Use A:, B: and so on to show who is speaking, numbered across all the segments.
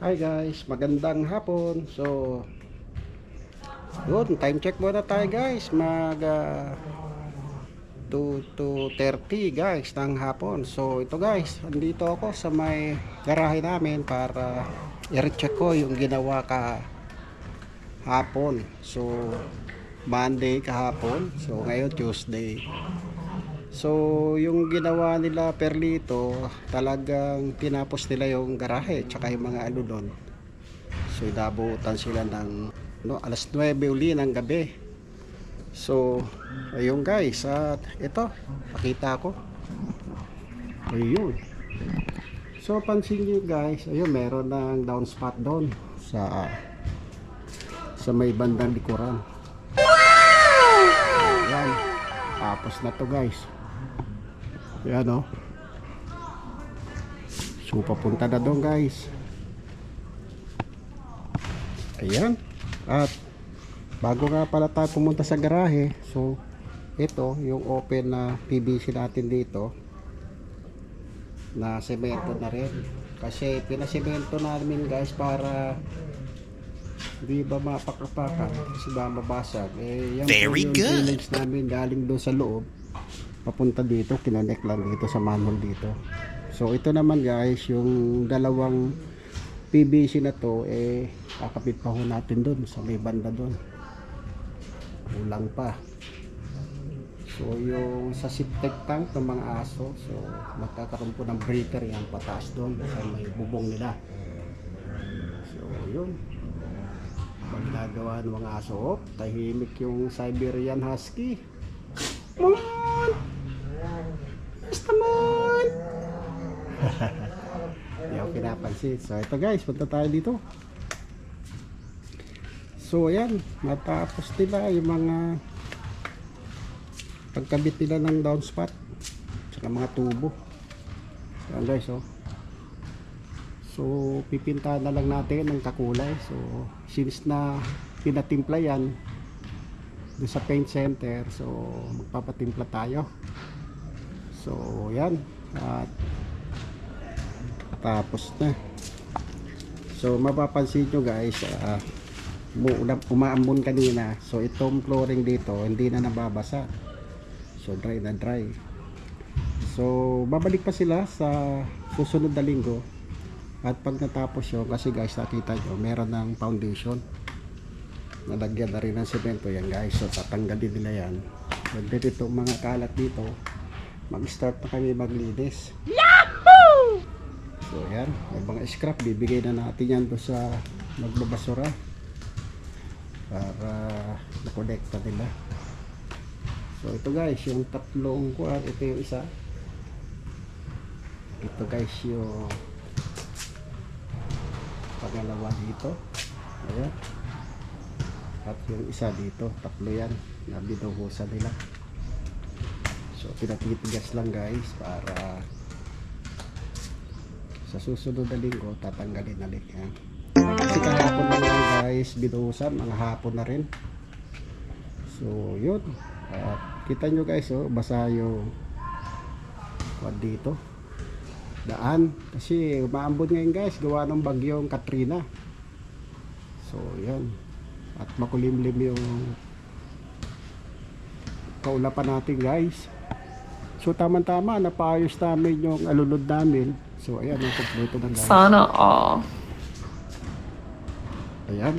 A: Hi guys, magandang hapon. So, yun, time check muna tayo guys. Mag uh, 2 to 30 guys ng hapon. So, ito guys, andito ako sa may garahe namin para i-recheck ko yung ginawa ka hapon. So, Monday kahapon. So, ngayon Tuesday. So, yung ginawa nila Perlito, talagang tinapos nila yung garahe, tsaka yung mga ano doon. So, inabutan sila ng no, alas 9 uli ng gabi. So, ayun guys, at ito, pakita ko. Ayun. So, pansin nyo guys, ayun, meron ng downspot doon sa sa may bandang likuran. Ayan. Tapos na to guys. Ayan o. So papunta na doon guys. Ayan. At bago nga pala tayo pumunta sa garahe. So ito yung open na PVC natin dito. Na semento na rin. Kasi pinasemento namin guys para hindi ba mapakapakan kasi ba mabasag eh yan
B: Very
A: yung
B: good.
A: namin galing doon sa loob papunta dito kinonek lang dito sa manhole dito. So ito naman guys yung dalawang PVC na to eh kakapit pa ho natin doon sa may banda doon kulang pa. So yung sa septic tank ng mga aso so magkakaroon po ng breaker yan pataas doon sa may bubong nila. So yun. Maglagawa ng mga aso oh, tahimik yung Siberian Husky. Mon! Hindi ako pinapansin. So ito guys, punta tayo dito. So ayan, matapos nila yung mga pagkabit nila ng downspout tsaka mga tubo. Ayan guys, oh. So, pipintahan na lang natin ng kakulay. So, since na pinatimpla yan doon sa paint center, so magpapatimpla tayo. So, yan. At tapos na. So, mapapansin nyo guys, uh, umaambon kanina. So, itong flooring dito, hindi na nababasa. So, dry na dry. So, babalik pa sila sa susunod na linggo. At pag natapos yun, kasi guys, nakita nyo, meron ng foundation. Nalagyan na rin ng semento yan guys. So, tatanggalin nila yan. Pagdating itong mga kalat dito, mag-start na kami maglinis. Yahoo! So, yan. May mga scrap, bibigay na natin yan doon sa magbabasura. Para makonekta nila. So, ito guys, yung tatlong kuwan, ito yung isa. Ito guys, yung pangalawa dito ayan at yung isa dito tatlo yan na binuhusan nila so pinatitigas lang guys para sa susunod na linggo tatanggalin na ulit yan. Kasi kahapon na lang guys binuhusan mga hapon na rin. So yun. At kita nyo guys oh basa yung kwan dito. Daan. Kasi umaambon ngayon guys gawa ng bagyong Katrina. So yan at makulimlim yung kaulapan natin guys so tama tama napaayos namin yung alulod namin so ayan ang kompleto na guys
C: Sana all.
A: ayan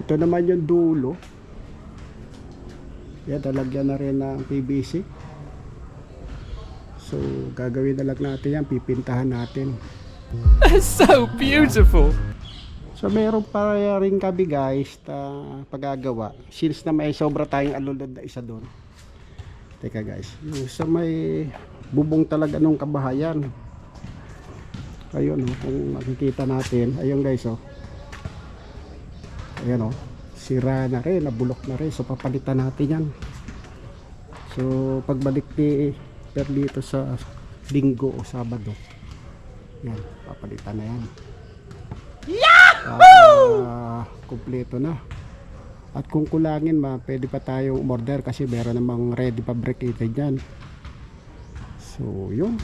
A: ito naman yung dulo yan talagyan na rin ng PVC so gagawin na lang natin yan pipintahan natin
B: so beautiful.
A: So meron pa rin kami guys na pagagawa. Since na may sobra tayong alulod na isa doon. Teka guys, yung sa may bubong talaga nung kabahayan. Ayun oh, kung makikita natin. Ayun guys oh. Ayan oh. Sira na rin, nabulok na rin. So papalitan natin yan. So pagbalik ni Perlito sa linggo o Sabado. Yan, papalitan na yan. Yahoo! kumpleto na. At kung kulangin ma, pwede pa tayong order kasi meron namang ready fabricated yan. So, yun.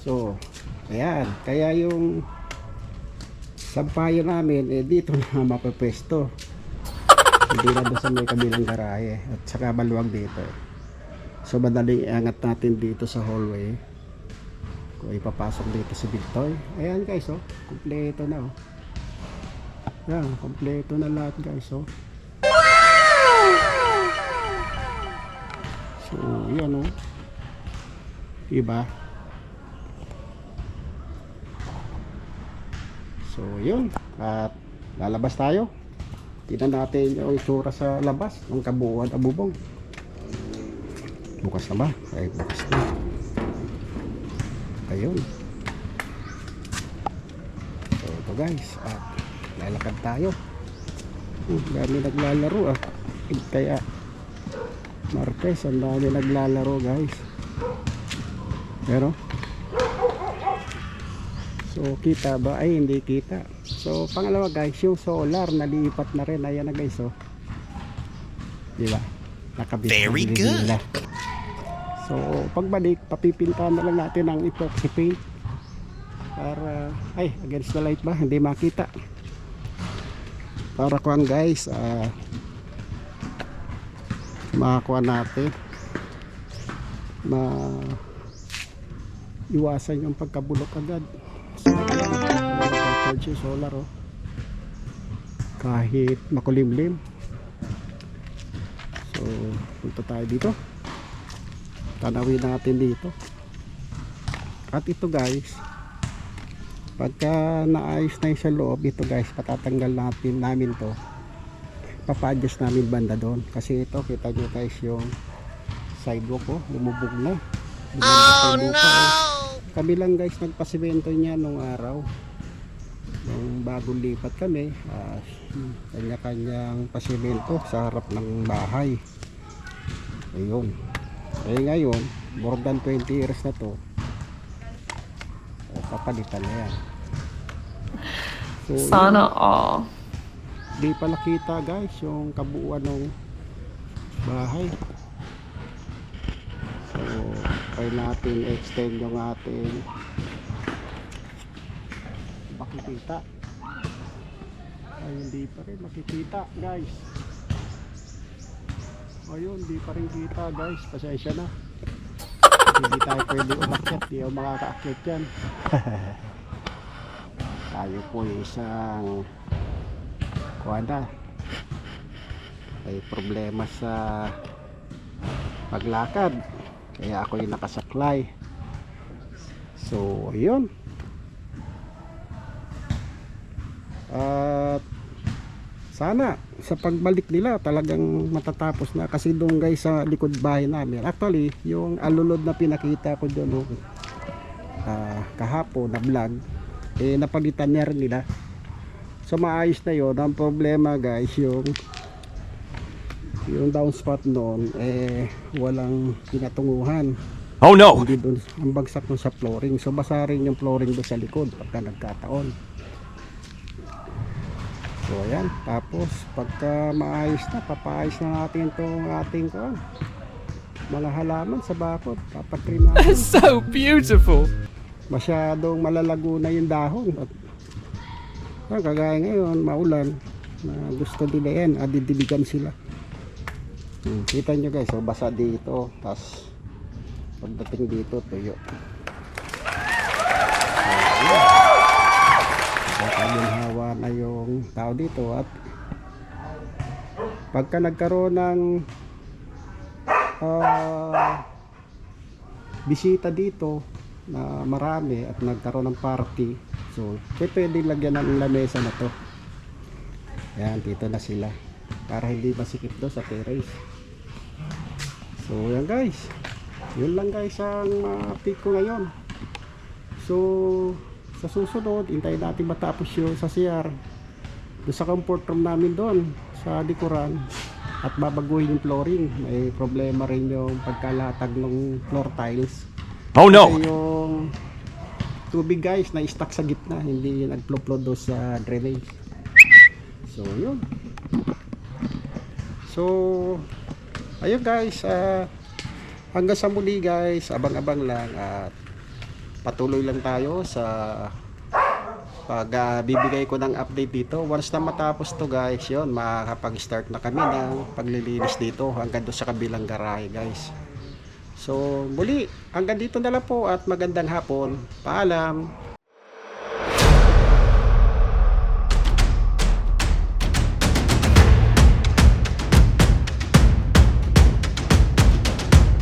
A: So, ayan. Kaya yung sampayo namin, eh dito na mapapwesto. Hindi na doon sa may kabilang garahe. At saka maluwag dito. So, madaling iangat natin dito sa hallway. Kung ipapasok dito si Victoy. Ayan guys, oh. Kompleto na, oh. Yan, kompleto na lahat guys, oh. So, yan, oh. Diba? So, yun. At lalabas tayo. Tingnan natin yung itsura sa labas ng kabuuan abubong. Bukas na ba? Ay, bukas na. Ayun. So, ito guys. At lalakad tayo. Uh, dami naglalaro ah. Kaya Martes, ang dami naglalaro guys. Pero So kita ba? Ay hindi kita. So pangalawa guys, yung solar nalipat na rin. Ayan na guys oh. Di ba? Nakabit na
C: Very good.
A: nila. So pagbalik, papipintahan na lang natin ang epoxy paint. Para, ay against the light ba? Hindi makita. Para kuhan guys, ah makakuha natin ma iwasan yung pagkabulok agad so charge yung solar oh kahit makulimlim so punta tayo dito tanawin natin dito. At ito guys pagka naayos na yung sa loob ito guys patatanggal natin namin to. Papa-adjust namin banda doon. Kasi ito kita nyo guys yung sidewalk oh lumubog na. Oh no! kami lang guys nagpasimento niya nung araw. Nung bagong lipat kami ah, kanya-kanyang pasimento sa harap ng bahay. Ayun eh ngayon more than 20 years na to. Eh, papalitan na yan. So.
D: Sana all.
A: di pala kita guys yung kabuuan ng bahay. So try natin extend yung ating makikita. Ay hindi pa rin makikita guys ayun hindi pa rin kita guys. Pasensya na. Hindi tayo pwede umakyat di ako makakaakyat yan tayo po yung isang kuha na may problema sa paglakad. Kaya ako yung nakasaklay. So yun at sana sa pagbalik nila talagang matatapos na kasi doon guys sa likod bahay namin actually yung alulod na pinakita ko doon ah, kahapon na vlog eh napalitan niya rin nila So maayos na yon Ang problema guys yung yung downspout noon eh walang pinatunguhan.
B: Oh no!
A: Hindi doon ang bagsak nun sa flooring. So basa rin yung flooring doon sa likod pagka nagkataon. So ayan, tapos pagka maayos na, papaayos na natin itong ating ko, mga halaman sa bakod. Papatrim natin.
B: so beautiful!
A: masyadong malalago na yung dahon at ah, kagaya ngayon maulan na gusto nila yan adidiligan sila hmm, kita nyo guys so basa dito tas pagdating dito tuyo tao dito at pagka nagkaroon ng ah, bisita dito na marami at nagkaroon ng party so pwede lagyan ng lamesa na to. Yan dito na sila. Para hindi masikip do sa terrace so yan guys. Yun lang guys ang uh, ko ngayon. So sa susunod hintayin natin matapos yung sa CR doon sa comfort room namin doon sa likuran. At babaguhin yung flooring. May problema rin yung pagkalatag ng floor tiles.
B: Oh no!
A: kasi yung tubig guys na stuck sa gitna. Hindi nagflow-flow doon sa drainage. So yun. So ayun guys ah, hanggang sa muli guys. Abang-abang lang. At patuloy lang tayo sa pag ah, bibigay ko ng update dito. Once na matapos to guys, yon makakapag-start na kami ng paglilinis dito hanggang doon sa kabilang garahe guys. So muli, hanggang dito na lang po at magandang hapon. Paalam!